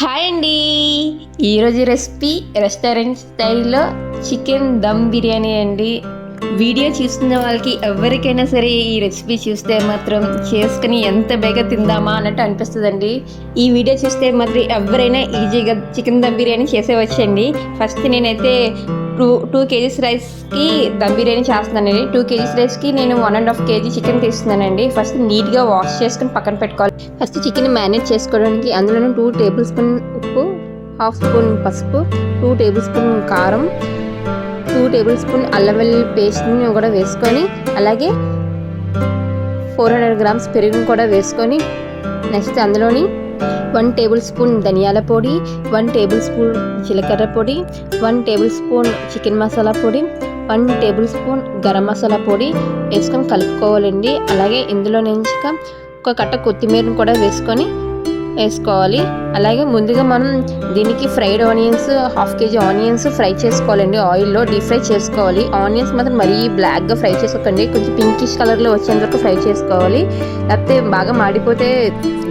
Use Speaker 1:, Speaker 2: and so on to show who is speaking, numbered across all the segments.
Speaker 1: Hi అండి. ఈరోజు recipe restaurant స్టైల్లో చికెన్ దమ్ బిర్యానీ అండి. వీడియో చూస్తున్న వాళ్ళకి ఎవరికైనా సరే ఈ రెసిపీ చూస్తే మాత్రం చేసుకుని ఎంత బేగా తిందామా అన్నట్టు అనిపిస్తుందండి. ఈ వీడియో చూస్తే మాత్రం ఎవరైనా ఈజీగా చికెన్ దమ్ బిర్యానీ చేసేవచ్చండి. ఫస్ట్ నేనైతే టూ టూ కేజీస్ రైస్కి దమ్ బిర్యానీ చేస్తున్నానండి. టూ కేజీస్ రైస్కి నేను one and half kg chicken తీస్తున్నానండి first నీట్గా వాష్ చేసుకుని పక్కన పెట్టుకోవాలి. ఫస్ట్ చికెన్ మేనేజ్ చేసుకోవడానికి అందులోనే టూ టేబుల్ స్పూన్ ఉప్పు హాఫ్ స్పూన్ పసుపు టూ టేబుల్ స్పూన్ కారం టూ టేబుల్ స్పూన్ అల్లం వెల్లుల్లి పేస్ట్ని కూడా వేసుకొని అలాగే ఫోర్ హండ్రెడ్ గ్రామ్స్ పెరుగును కూడా వేసుకొని నెక్స్ట్ అందులోని వన్ టేబుల్ స్పూన్ ధనియాల పొడి వన్ టేబుల్ స్పూన్ జీలకర్ర పొడి one tablespoon chicken masala పొడి one table spoon garam masala పొడి వేసుకొని కలుపుకోవాలండి. అలాగే ఇందులో నుంచి ఒక కట్ట కొత్తిమీరని కూడా వేసుకొని వేసుకోవాలి. అలాగే ముందుగా మనం దీనికి fried onions half kg onions fry చేసుకోవాలండి. ఆయిల్లో డీప్ ఫ్రై చేసుకోవాలి. ఆనియన్స్ మాత్రం మరీ బ్లాక్గా ఫ్రై చేసుకోకండి. కొంచెం పింకిష్ కలర్లో వచ్చేంత వరకు ఫ్రై చేసుకోవాలి. లేకపోతే బాగా మాడిపోతే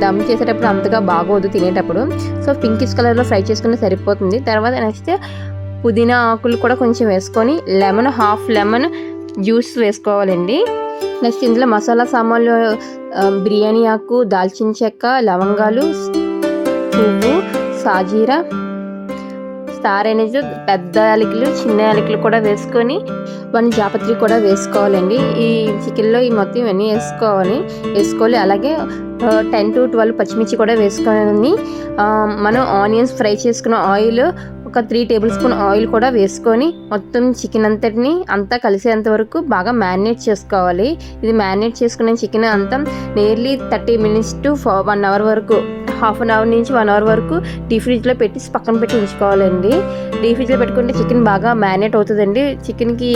Speaker 1: దమ్ చేసేటప్పుడు అంతగా బాగోదు తినేటప్పుడు. సో పింకిష్ కలర్లో ఫ్రై చేసుకుంటే సరిపోతుంది. తర్వాత నెక్స్ట్ పుదీనా ఆకులు కూడా కొంచెం వేసుకొని లెమన్ హాఫ్ లెమన్ జ్యూస్ వేసుకోవాలండి. నెక్స్ట్ ఇందులో మసాలా సామాన్లు బిర్యానీ ఆకు దాల్చిన చెక్క లవంగాలు పువ్వు సాజీరా స్టార్ అనేది పెద్ద యాలకులు చిన్న యాలకులు కూడా వేసుకొని వన్ జాపత్రి కూడా వేసుకోవాలండి. ఈ చికెన్లో ఈ మొత్తం ఇవన్నీ వేసుకోవాలి. వేసుకోవాలి. అలాగే టెన్ టు ట్వెల్వ్ పచ్చిమిర్చి కూడా వేసుకొని మనం ఆనియన్స్ ఫ్రై చేసుకున్న ఆయిల్ ఒక త్రీ టేబుల్ స్పూన్ ఆయిల్ కూడా వేసుకొని మొత్తం చికెన్ అంతటిని అంతా కలిసేంత వరకు బాగా మ్యారినేట్ చేసుకోవాలి. ఇది మ్యారినేట్ చేసుకున్న చికెన్ అంతా nearly thirty minutes to one hour వరకు హాఫ్ అన్ అవర్ నుంచి వన్ అవర్ వరకు డీ ఫ్రిడ్జ్లో పెట్టి పక్కన పెట్టి ఉంచుకోవాలండి. డీ ఫ్రిడ్జ్లో పెట్టుకుంటే చికెన్ బాగా మ్యారినేట్ అవుతుందండి. చికెన్కి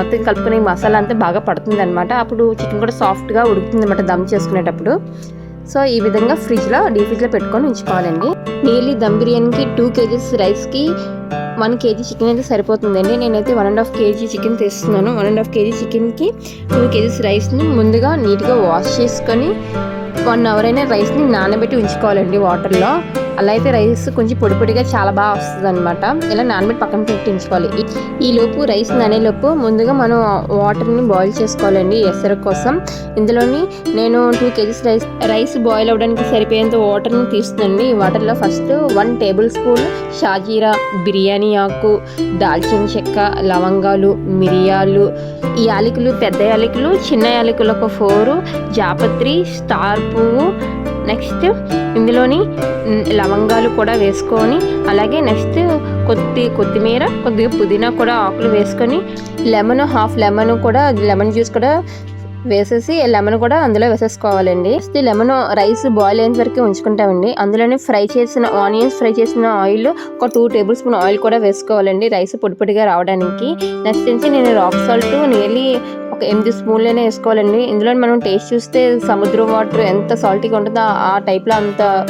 Speaker 1: మొత్తం కలుపుకునే మసాలా అంతా బాగా పడుతుంది అనమాట అప్పుడు చికెన్ కూడా సాఫ్ట్గా ఉడుకుతుంది అనమాట దమ్ చేసుకునేటప్పుడు. సో ఈ విధంగా ఫ్రిడ్జ్లో డీ ఫ్రిడ్జ్లో పెట్టుకొని ఉంచుకోవాలండి. నియర్లీ దమ్ బిర్యానీకి టూ కేజీస్ రైస్కి వన్ కేజీ చికెన్ అయితే సరిపోతుందండి. నేనైతే one and half kg chicken తెస్తున్నాను. One and half kg చికెన్కి టూ కేజీస్ రైస్ని ముందుగా నీట్గా వాష్ చేసుకొని వన్ అవర్ అయినా రైస్ని నానబెట్టి ఉంచుకోవాలండి వాటర్లో. అలా అయితే రైస్ కొంచెం పొడి పొడిగా చాలా బాగా వస్తుంది అనమాట ఇలా నానబెట్టి పక్కన పెట్టించుకోవాలి. ఈ- లోపు రైస్ నానేలోపు ముందుగా మనం వాటర్ని బాయిల్ చేసుకోవాలండి ఎసరు కోసం. ఇందులోని నేను two kgs rice rice boil అవ్వడానికి సరిపోయేంత వాటర్ని తీస్తుందండి ఈ వాటర్లో ఫస్ట్ వన్ టేబుల్ స్పూన్ షాజీరా బిర్యానీ ఆకు దాల్చిన చెక్క లవంగాలు మిరియాలు ఈ యాలకులు పెద్ద యాలకులు చిన్న యాలకులు ఒక ఫోరు జాపత్రి స్టార్ పువ్వు నెక్స్ట్ ఇందులోని లవంగాలు కూడా వేసుకొని అలాగే నెక్స్ట్ కొద్ది కొత్తిమీర కొద్దిగా పుదీనా కూడా ఆకులు వేసుకొని లెమన్ హాఫ్ లెమన్ కూడా లెమన్ జ్యూస్ కూడా వేసేసి లెమన్ కూడా అందులో వేసేసుకోవాలండి. నెక్స్ట్ లెమన్ రైస్ బాయిల్ అయిన వరకు ఉంచుకుంటామండి. అందులోనే ఫ్రై చేసిన ఆనియన్స్ ఫ్రై చేసిన ఆయిల్ ఒక టూ టేబుల్ స్పూన్ ఆయిల్ కూడా వేసుకోవాలండి రైస్ పొడి పొడిగా రావడానికి. నెక్స్ట్ నుంచి నేను రాక్ సాల్ట్ నియర్లీ ఒక ఎనిమిది స్పూన్లైనా వేసుకోవాలండి. ఇందులో మనం టేస్ట్ చూస్తే సముద్రం వాటర్ ఎంత సాల్టీగా ఉంటుందో ఆ- ఆ టైప్లో అంత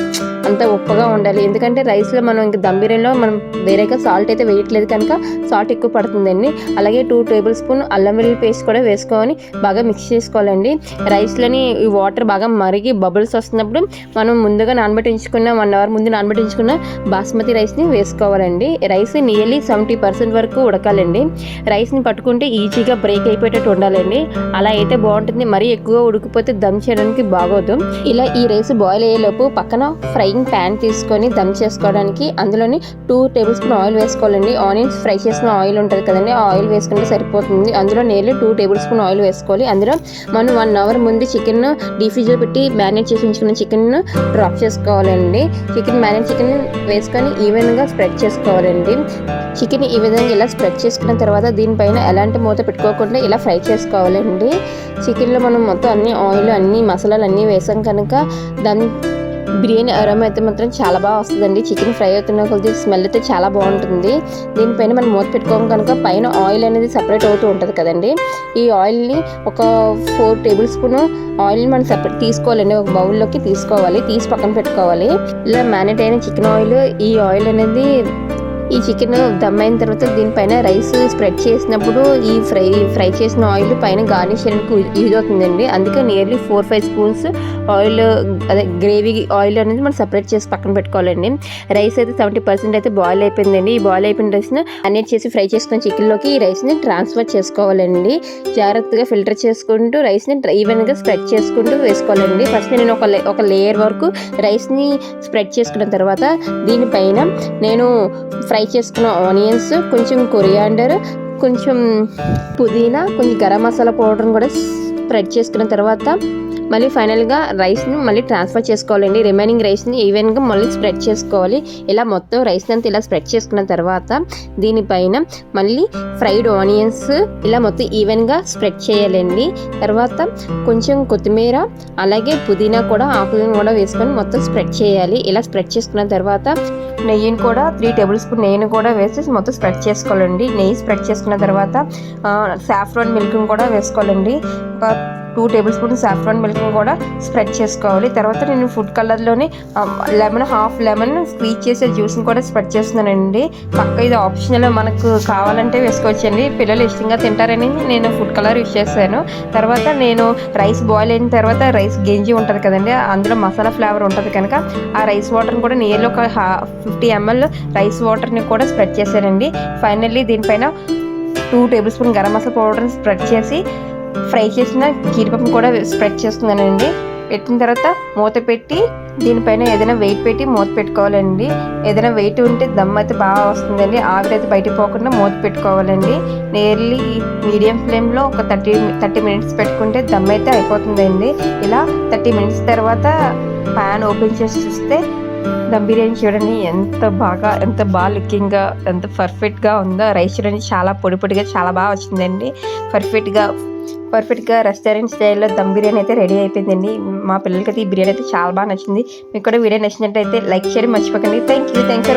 Speaker 1: అంత ఉప్పగా ఉండాలి. ఎందుకంటే రైస్లో మనం ఇంకా దమ్ బిర్యానీలో మనం వేరేగా సాల్ట్ అయితే వేయట్లేదు కనుక సాల్ట్ ఎక్కువ పడుతుందండి. అలాగే టూ టేబుల్ స్పూన్ అల్లం వెల్లుల్లి పేస్ట్ కూడా వేసుకొని బాగా మిక్స్ చేసుకోవాలండి. రైస్లోని ఈ వాటర్ బాగా మరిగి బబుల్స్ వస్తున్నప్పుడు మనం ముందుగా నానబెట్టించుకున్న వన్ అవర్ ముందు నానబెట్టించుకున్న బాస్మతి రైస్ని వేసుకోవాలండి. రైస్ నియర్లీ సెవెంటీ పర్సెంట్ వరకు ఉడకాలండి. రైస్ని పట్టుకుంటే ఈజీగా బ్రేక్ అయిపోయేటట్టు ఉండాలండి. అలా అయితే బాగుంటుంది. మరీ ఎక్కువ ఉడికిపోతే దమ్ చేయడానికి బాగోదు. ఇలా ఈ రైస్ బాయిల్ అయ్యేలోపు పక్కన ఫ్రై ఫ్రైయింగ్ ప్యాన్ తీసుకొని దమ్ చేసుకోవడానికి అందులోని టూ టేబుల్ స్పూన్ ఆయిల్ వేసుకోవాలండి. ఆనియన్స్ ఫ్రై చేసిన ఆయిల్ ఉంటుంది కదండి ఆ ఆయిల్ వేసుకుంటే సరిపోతుంది. అందులో నేర్లు టూ టేబుల్ స్పూన్ ఆయిల్ వేసుకోవాలి. అందులో మనం వన్ అవర్ ముందు చికెన్ డీఫ్రిజ్లో పెట్టి మ్యారినేట్ చేసి ఉంచుకున్న చికెన్ డ్రాప్ చేసుకోవాలండి. చికెన్ మ్యారినేట్ చికెన్ వేసుకొని ఈవెన్గా స్ప్రెడ్ చేసుకోవాలండి. చికెన్ ఈ విధంగా ఇలా స్ప్రెడ్ చేసుకున్న తర్వాత దీనిపైన ఎలాంటి మూత పెట్టుకోకుండా ఇలా ఫ్రై చేసుకోవాలండి. చికెన్లో మనం మొత్తం అన్ని ఆయిల్ అన్ని మసాలాలు అన్నీ వేసాం కనుక దాని బిర్యానీ అరోమా అయితే మాత్రం చాలా బాగా వస్తుందండి. చికెన్ ఫ్రై అవుతున్న కొద్ది స్మెల్ అయితే చాలా బాగుంటుంది. దీనిపైన మనం మూత పెట్టుకోం కనుక పైన ఆయిల్ అనేది సపరేట్ అవుతూ ఉంటుంది కదండి. ఈ ఆయిల్ని ఒక ఫోర్ టేబుల్ స్పూన్ ఆయిల్ని మనం సపరేట్ తీసుకోవాలండి. ఒక బౌల్లోకి తీసుకోవాలి. తీసి పక్కన పెట్టుకోవాలి. ఇలా మ్యారినేట్ అయిన చికెన్ ఆయిల్ ఈ ఆయిల్ అనేది ఈ చికెన్ దమ్ అయిన తర్వాత దీనిపైన రైస్ స్ప్రెడ్ చేసినప్పుడు ఈ ఫ్రై ఫ్రై చేసిన ఆయిల్ పైన గార్నిష్ చేయడానికి యూజ్ అవుతుందండి. అందుకే nearly four five spoons oil అదే గ్రేవీ ఆయిల్ అనేది మనం సపరేట్ చేసి పక్కన పెట్టుకోవాలండి. రైస్ అయితే సెవెంటీ పర్సెంట్ అయితే బాయిల్ అయిపోయిందండి. ఈ బాయిల్ అయిపోయిన రైస్ని అన్నిటి చేసి ఫ్రై చేసుకున్న చికెన్లోకి ఈ రైస్ని ట్రాన్స్ఫర్ చేసుకోవాలండి. జాగ్రత్తగా ఫిల్టర్ చేసుకుంటూ రైస్ని ఈవెన్గా స్ప్రెడ్ చేసుకుంటూ వేసుకోవాలండి. ఫస్ట్ నేను ఒక లే- ఒక లేయర్ వరకు రైస్ని స్ప్రెడ్ చేసుకున్న తర్వాత దీనిపైన నేను ఫ్రై ఫ్రై చేసుకున్న ఆనియన్స్ కొంచెం కొరియాండర్ కొంచెం పుదీనా కొంచెం గరం మసాలా పౌడర్ని కూడా స్ప్రెడ్ చేసుకున్న తర్వాత మళ్ళీ ఫైనల్గా రైస్ని మళ్ళీ ట్రాన్స్ఫర్ చేసుకోవాలండి. రిమైనింగ్ రైస్ని ఈవెన్గా మళ్ళీ స్ప్రెడ్ చేసుకోవాలి. ఇలా మొత్తం రైస్ని అంతా ఇలా స్ప్రెడ్ చేసుకున్న తర్వాత దీనిపైన మళ్ళీ ఫ్రైడ్ ఆనియన్స్ ఇలా మొత్తం ఈవెన్గా స్ప్రెడ్ చేయాలండి. తర్వాత కొంచెం కొత్తిమీర అలాగే పుదీనా కూడా ఆకులను కూడా వేసుకొని మొత్తం స్ప్రెడ్ చేయాలి. ఇలా స్ప్రెడ్ చేసుకున్న తర్వాత నెయ్యిని కూడా త్రీ టేబుల్ స్పూన్ నెయ్యిని కూడా వేసి మొత్తం స్ప్రెడ్ చేసుకోవాలండి. నెయ్యి స్ప్రెడ్ చేసుకున్న తర్వాత సాఫ్రాన్ మిల్క్ని కూడా వేసుకోవాలండి. ఒక టూ టేబుల్ స్పూన్ సాఫ్రాన్ మిల్క్ని కూడా స్ప్రెడ్ చేసుకోవాలి. తర్వాత నేను ఫుడ్ కలర్లోని లెమన్ హాఫ్ లెమన్ స్క్వీజ్ చేసే జ్యూస్ని కూడా స్ప్రెడ్ చేస్తున్నానండి. పక్క ఇది ఆప్షనల్ మనకు కావాలంటే వేసుకోవచ్చండి. పిల్లలు ఇష్టంగా తింటారని నేను ఫుడ్ కలర్ యూస్ చేశాను. తర్వాత నేను రైస్ బాయిల్ అయిన తర్వాత రైస్ గెంజి ఉంటుంది కదండి అందులో మసాలా ఫ్లేవర్ ఉంటుంది కనుక ఆ రైస్ వాటర్ని కూడా నీళ్ళు ఒక ఫిఫ్టీ ఎంఎల్ రైస్ వాటర్ని కూడా స్ప్రెడ్ చేశానండి. ఫైనల్లీ దీనిపైన two table spoon garam masala పౌడర్ని స్ప్రెడ్ చేసి ఫ్రై చేసిన జీడిపప్పును కూడా స్ప్రెడ్ చేస్తున్నానండి. పెట్టిన తర్వాత మూత పెట్టి దీనిపైన ఏదైనా వెయిట్ పెట్టి మూత పెట్టుకోవాలండి. ఏదైనా వెయిట్ ఉంటే దమ్ అయితే బాగా వస్తుందండి. ఆవిరైతే బయటకు పోకుండా మూత పెట్టుకోవాలండి. నియర్లీ మీడియం ఫ్లేమ్లో ఒక థర్టీ థర్టీ మినిట్స్ పెట్టుకుంటే దమ్ అయితే అయిపోతుందండి. ఇలా థర్టీ మినిట్స్ తర్వాత ప్యాన్ ఓపెన్ చేసి చూస్తే దమ్ బిర్యానీ చూడండి ఎంత బాగా ఎంత బాగా లుకింగ్గా ఎంత పర్ఫెక్ట్గా ఉందో. రైస్ చూడండి చాలా పొడి పొడిగా చాలా బాగా వచ్చిందండి. పర్ఫెక్ట్గా పర్ఫెక్ట్గా రెస్టారెంట్ స్టైల్లో దమ్ బిర్యానీ అయితే రెడీ అయిపోయిందండి. మా పిల్లలకి అయితే ఈ బిర్యానీ అయితే చాలా బాగా నచ్చింది. మీకు కూడా వీడియో నచ్చినట్టయితే లైక్ చేయడం మర్చిపోకండి. Thank you thank you